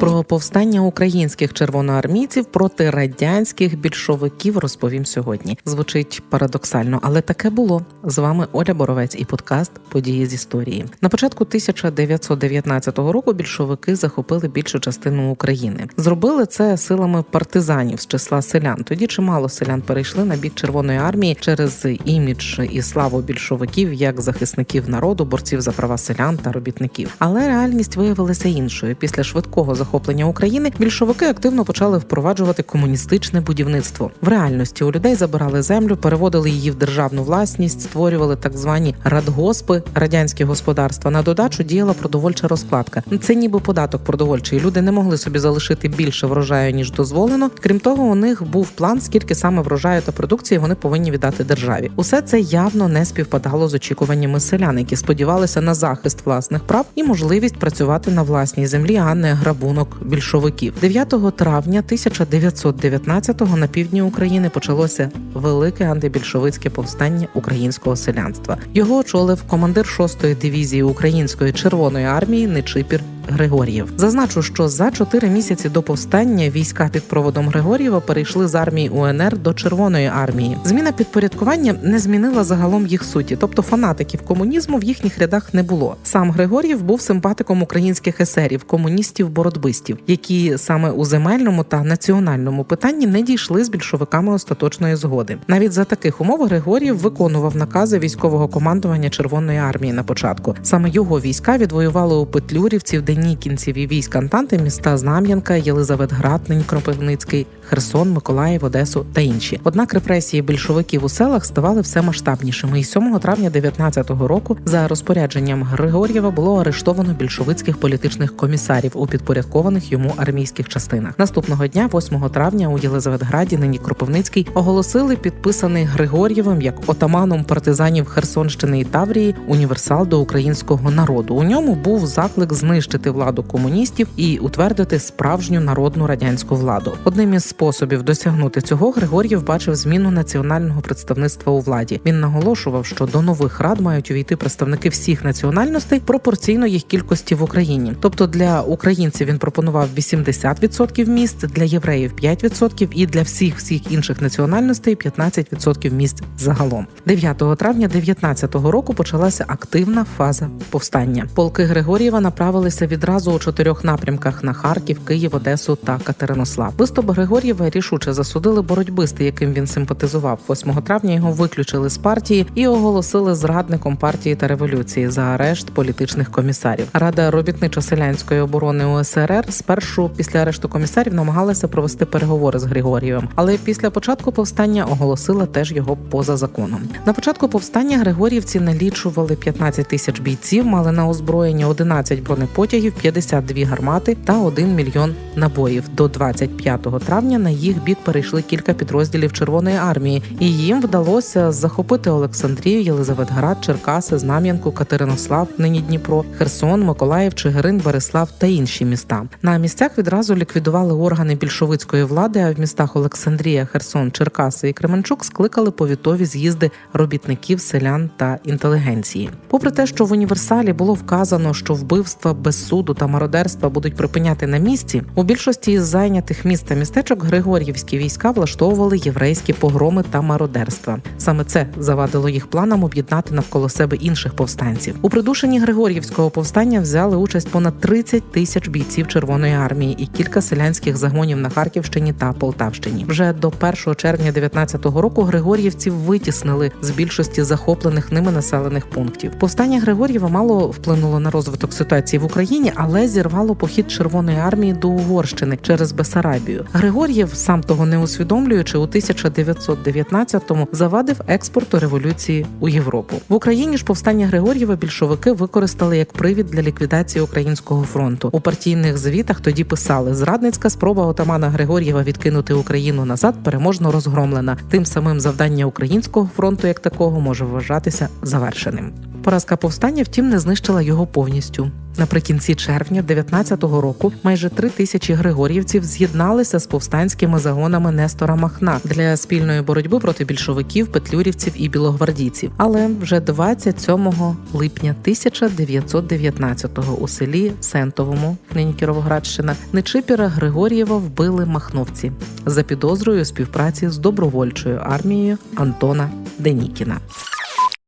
Про повстання українських червоноармійців проти радянських більшовиків розповім сьогодні. Звучить парадоксально, але таке було. З вами Оля Боровець і подкаст Події з історії. На початку 1919 року більшовики захопили більшу частину України. Зробили це силами партизанів з числа селян. Тоді чимало селян перейшли на бік Червоної армії через імідж і славу більшовиків як захисників народу, борців за права селян та робітників. Але реальність виявилася іншою. Після швидкого захоплення України більшовики активно почали впроваджувати комуністичне будівництво. В реальності у людей забирали землю, переводили її в державну власність, створювали так звані радгоспи, радянські господарства. На додачу діяла продовольча розкладка. Це ніби податок продовольчий. Люди не могли собі залишити більше врожаю ніж дозволено. Крім того, у них був план, скільки саме врожаю та продукції вони повинні віддати державі. Усе це явно не співпадало з очікуваннями селян, які сподівалися на захист власних прав і можливість працювати на власній землі, а не грабунок більшовиків. 9 травня 1919-го на півдні України почалося велике антибільшовицьке повстання українського селянства. Його очолив командир 6-ї дивізії української червоної армії Нечипір Григор'єв. Зазначу, що за чотири місяці до повстання війська під проводом Григор'єва перейшли з армії УНР до Червоної армії. Зміна підпорядкування не змінила загалом їх суті, тобто фанатиків комунізму в їхніх рядах не було. Сам Григор'єв був симпатиком українських есерів, комуністів-боротбистів, які саме у земельному та національному питанні не дійшли з більшовиками остаточної згоди. Навіть за таких умов Григор'єв виконував накази військового командування Червоної армії на початку. Саме його війська відвоювали у Петлюрівців, Денікінців і військ Антанти міста Знам'янка, Єлизаветград, Нині Кропивницький, Херсон, Миколаїв, Одесу та інші. Однак репресії більшовиків у селах ставали все масштабнішими. І 7 травня 19-го року за розпорядженням Григор'єва було арештовано більшовицьких політичних комісарів у підпорядкованих йому армійських частинах. Наступного дня, 8 травня, у Єлизаветграді, нині Кропивницький, оголосили підписаний Григор'євим як отаманом партизанів Херсонщини і Таврії універсал до українського народу. У ньому був заклик знищити владу комуністів і утвердити справжню народну радянську владу. Одним із способів досягнути цього Григор'єв бачив зміну національного представництва у владі. Він наголошував, що до нових рад мають увійти представники всіх національностей пропорційно їх кількості в Україні. Тобто для українців він пропонував 80% місць, для євреїв 5% і для всіх всіх інших національностей 15% місць загалом. 9 травня 19-го року почалася активна фаза повстання. Полки Григор'єва направилися відразу у чотирьох напрямках на Харків, Київ, Одесу та Катеринослав. Виступ Григор'єва рішуче засудили боротьбисти, яким він симпатизував. 8 травня його виключили з партії і оголосили зрадником партії та революції за арешт політичних комісарів. Рада робітничо-селянської оборони УСРР спершу після арешту комісарів намагалася провести переговори з Григор'євим, але після початку повстання оголосила теж його поза законом. На початку повстання Григор'ївці налічували 15 тисяч бійців, мали на озброєнні 11 бронепотягів, 52 гармати та 1 мільйон набоїв. До 25 травня на їх бік перейшли кілька підрозділів Червоної армії, і їм вдалося захопити Олександрію, Єлизаветград, Черкаси, Знам'янку, Катеринослав, нині Дніпро, Херсон, Миколаїв, Чигирин, Береслав та інші міста. На місцях відразу ліквідували органи більшовицької влади. А в містах Олександрія, Херсон, Черкаси і Кременчук скликали повітові з'їзди робітників, селян та інтелігенції. Попри те, що в універсалі було вказано, що вбивства без суду та мародерства будуть припиняти на місці, у більшості із зайнятих міст та містечок Григор'ївські війська влаштовували єврейські погроми та мародерства. Саме це завадило їх планам об'єднати навколо себе інших повстанців. У придушенні Григор'ївського повстання взяли участь понад 30 тисяч бійців Червоної армії і кілька селянських загонів на Харківщині та Полтавщині. Вже до 1 червня 19-го року Григор'ївців витіснили з більшості захоплених ними населених пунктів. Повстання Григор'єва мало вплинуло на розвиток ситуації в Україні, але зірвало похід Червоної армії до Угорщини через Бесарабію. Григор'єв, сам того не усвідомлюючи, у 1919-му завадив експорту революції у Європу. В Україні ж повстання Григор'єва більшовики використали як привід для ліквідації українського фронту. У партійних звітах тоді писали: зрадницька спроба отамана Григор'єва відкинути Україну назад переможно розгромлена. Тим самим завдання українського фронту як такого може вважатися завершеним. Поразка повстання, втім, не знищила його повністю. Наприкінці червня 19-го року майже три тисячі григорівців з'єдналися з повстанськими загонами Нестора Махна для спільної боротьби проти більшовиків, петлюрівців і білогвардійців. Але вже 27 липня 1919-го у селі Сентовому, нині Кіровоградщина, Нечипіра Григорієва вбили махновці за підозрою співпраці з добровольчою армією Антона Денікіна.